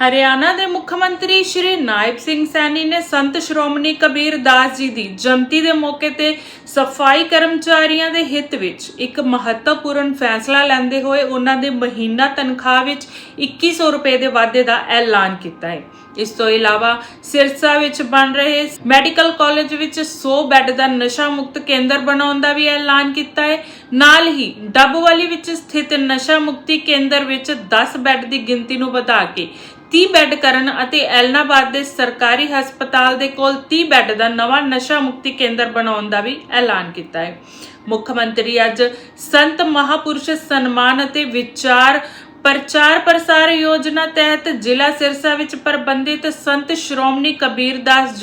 ਹਰਿਆਣਾ ਦੇ ਮੁੱਖ ਮੰਤਰੀ ਸ਼੍ਰੀ ਨਾਇਬ ਸਿੰਘ ਸੈਣੀ ਨੇ ਸੰਤ ਸ਼੍ਰੋਮਣੀ ਕਬੀਰ ਦਾਸ ਜੀ ਦੀ ਜਯੰਤੀ ਦੇ ਮੌਕੇ ਤੇ ਸਫ਼ਾਈ ਕਰਮਚਾਰੀਆਂ ਦੇ ਹਿੱਤ ਵਿੱਚ ਇੱਕ ਮਹੱਤਵਪੂਰਨ ਫੈਸਲਾ ਲੈਂਦੇ ਹੋਏ ਉਹਨਾਂ ਦੇ ਮਹੀਨਾ ਤਨਖਾਹ ਵਿੱਚ 2100 ਰੁਪਏ ਦੇ ਵਾਧੇ ਦਾ ਐਲਾਨ ਕੀਤਾ ਹੈ। ਇਸ ਤੋਂ ਇਲਾਵਾ ਸਿਰਸਾ ਵਿੱਚ ਬਣ ਰਹੇ ਮੈਡੀਕਲ ਕਾਲਜ ਵਿੱਚ 100 ਬੈੱਡ ਦਾ ਨਸ਼ਾ ਮੁਕਤ ਕੇਂਦਰ ਬਣਾਉਣ ਦਾ ਵੀ ਐਲਾਨ ਕੀਤਾ ਹੈ। ਨਾਲ ਹੀ ਡੱਬਵਾਲੀ ਵਿੱਚ ਸਥਿਤ ਨਸ਼ਾ ਮੁਕਤੀ ਕੇਂਦਰ ਵਿੱਚ 10 ਬੈੱਡ ਦੀ ਗਿਣਤੀ ਨੂੰ ਵਧਾ ਕੇ 30 ਬੈੱਡ ਕਰਨ ਅਤੇ ਐਲਨਾਬਾਦ ਦੇ ਸਰਕਾਰੀ ਹਸਪਤਾਲ ਦੇ ਕੋਲ 30 ਬੈੱਡ ਦਾ ਨਵਾਂ ਨਸ਼ਾ ਮੁਕਤੀ ਕੇਂਦਰ ਬਣਾਉਣ ਦਾ ਵੀ ਐਲਾਨ ਕੀਤਾ ਹੈ। ਮੁੱਖ ਮੰਤਰੀ ਅੱਜ ਸੰਤ ਮਹਾਪੁਰਸ਼ ਸਨਮਾਨ ਅਤੇ ਵਿਚਾਰ ਪ੍ਰਚਾਰ ਪ੍ਰਸਾਰ ਯੋਜਨਾ ਤਹਿਤ ਜ਼ਿਲ੍ਹਾ ਸਿਰਸਾ ਵਿੱਚ ਪ੍ਰਬੰਧਿਤ ਸੰਤ ਸ਼੍ਰੋਮਣੀ ਕਬੀਰ ਦਾਸ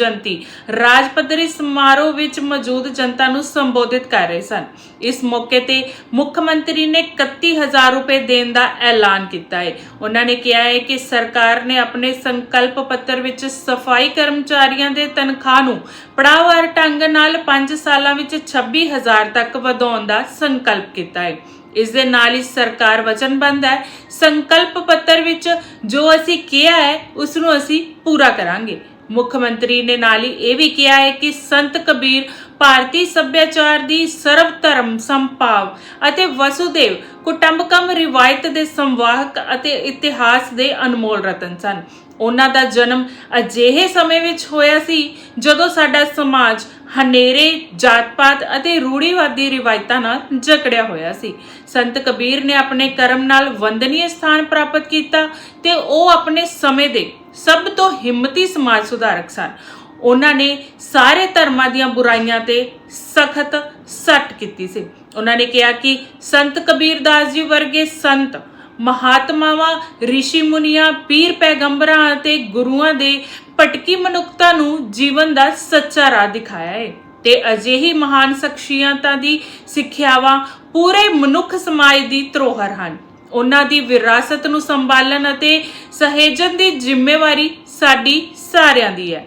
ਰਾਜ ਪੱਧਰੀ ਸਮਾਰੋਹ ਵਿੱਚ ਮੌਜੂਦ ਜਨਤਾ ਨੂੰ ਸੰਬੋਧਿਤ ਕਰ ਰਹੇ ਸਨ। ਇਸ ਮੌਕੇ ਤੇ ਮੁੱਖ ਮੰਤਰੀ ਨੇ 31000 ਰੁਪਏ ਦੇਣ ਦਾ ਐਲਾਨ ਕੀਤਾ ਹੈ। ਉਹਨਾਂ ਨੇ ਕਿਹਾ ਹੈ ਕਿ ਸਰਕਾਰ ਨੇ ਆਪਣੇ ਸੰਕਲਪ ਪੱਤਰ ਵਿੱਚ ਸਫ਼ਾਈ ਕਰਮਚਾਰੀਆਂ ਦੇ ਤਨਖਾਹ ਨੂੰ ਪੜਾਵਾਰ ਢੰਗ ਨਾਲ 5 ਸਾਲਾਂ ਵਿੱਚ 26000 ਤੱਕ ਵਧਾਉਣ ਦਾ ਸੰਕਲਪ ਕੀਤਾ ਹੈ। ਇਸ ਦੇ ਨਾਲ ਹੀ ਸਰਕਾਰ ਵਚਨਬੰਦ ਹੈ। ਸੰਕਲਪ ਪੱਤਰ ਵਿੱਚ ਜੋ ਅਸੀਂ ਕਿਹਾ ਹੈ ਉਸ ਨੂੰ ਅਸੀਂ ਪੂਰਾ ਕਰਾਂਗੇ। ਮੁੱਖ ਮੰਤਰੀ ਨੇ ਨਾਲ ਹੀ ਇਹ ਵੀ ਕਿਹਾ ਹੈ ਕਿ ਸੰਤ ਕਬੀਰ ਭਾਰਤੀ ਸੱਭਿਆਚਾਰ ਦੀ ਸਰਵ ਧਰਮ ਸੰਭਾਵ ਅਤੇ ਵਸੁਦੇਵ ਕੁਟੰਬਕਮ ਰਿਵਾਇਤ ਦੇ ਸੰਵਾਹਕ ਅਤੇ ਇਤਿਹਾਸ ਦੇ ਅਨਮੋਲ ਰਤਨ ਸਨ। ਉਹਨਾਂ ਦਾ ਜਨਮ ਅਜਿਹੇ ਸਮੇਂ ਵਿੱਚ ਹੋਇਆ ਸੀ ਜਦੋਂ ਸਾਡਾ ਸਮਾਜ ਹਨੇਰੇ, ਜਾਤ-ਪਾਤ ਅਤੇ ਰੂੜੀਵਾਦੀ ਰਿਵਾਇਤਾਂ ਨਾਲ ਜਕੜਿਆ ਹੋਇਆ ਸੀ। ਸੰਤ ਕਬੀਰ ਨੇ ਆਪਣੇ ਕਰਮ ਨਾਲ ਵੰਦਨੀय ਸਥਾਨ ਪ੍ਰਾਪਤ ਕੀਤਾ ਤੇ ਉਹ ਆਪਣੇ ਸਮੇਂ ਦੇ ਸਭ ਤੋਂ ਹਿੰਮਤੀ ਸਮਾਜ ਸੁਧਾਰਕ ਸਨ। ਉਹਨਾਂ ਨੇ ਸਾਰੇ ਧਰਮਾਂ ਦੀਆਂ ਬੁਰਾਈਆਂ ਤੇ ਸਖਤ ਸੱਟ ਕੀਤੀ ਸੀ। ਉਹਨਾਂ ਨੇ ਕਿਹਾ ਕਿ ਸੰਤ ਕਬੀਰ ਦਾਸ ਜੀ ਵਰਗੇ ਸੰਤ, ਮਹਾਤਮਾਵਾਂ, ਰਿਸ਼ੀ ਮੁਨੀਆਂ, ਪੀਰ ਪੈਗੰਬਰਾਂ ਅਤੇ ਗੁਰੂਆਂ ਦੇ ਭਟਕੀ ਮਨੁੱਖਤਾ ਨੂੰ ਜੀਵਨ ਦਾ ਸੱਚਾ ਰਾਹ ਦਿਖਾਇਆ ਹੈ ਤੇ ਅਜਿਹੀ ਮਹਾਨ ਸ਼ਖਸੀਅਤਾਂ ਦੀ ਸਿੱਖਿਆਵਾਂ ਪੂਰੇ ਮਨੁੱਖ ਸਮਾਜ ਦੀ ਧਰੋਹਰ ਹਨ। ਉਹਨਾਂ ਦੀ ਵਿਰਾਸਤ ਨੂੰ ਸੰਭਾਲਣ ਅਤੇ ਸਹੇਜਣ ਦੀ ਜ਼ਿੰਮੇਵਾਰੀ ਸਾਡੀ ਸਾਰਿਆਂ ਦੀ ਹੈ।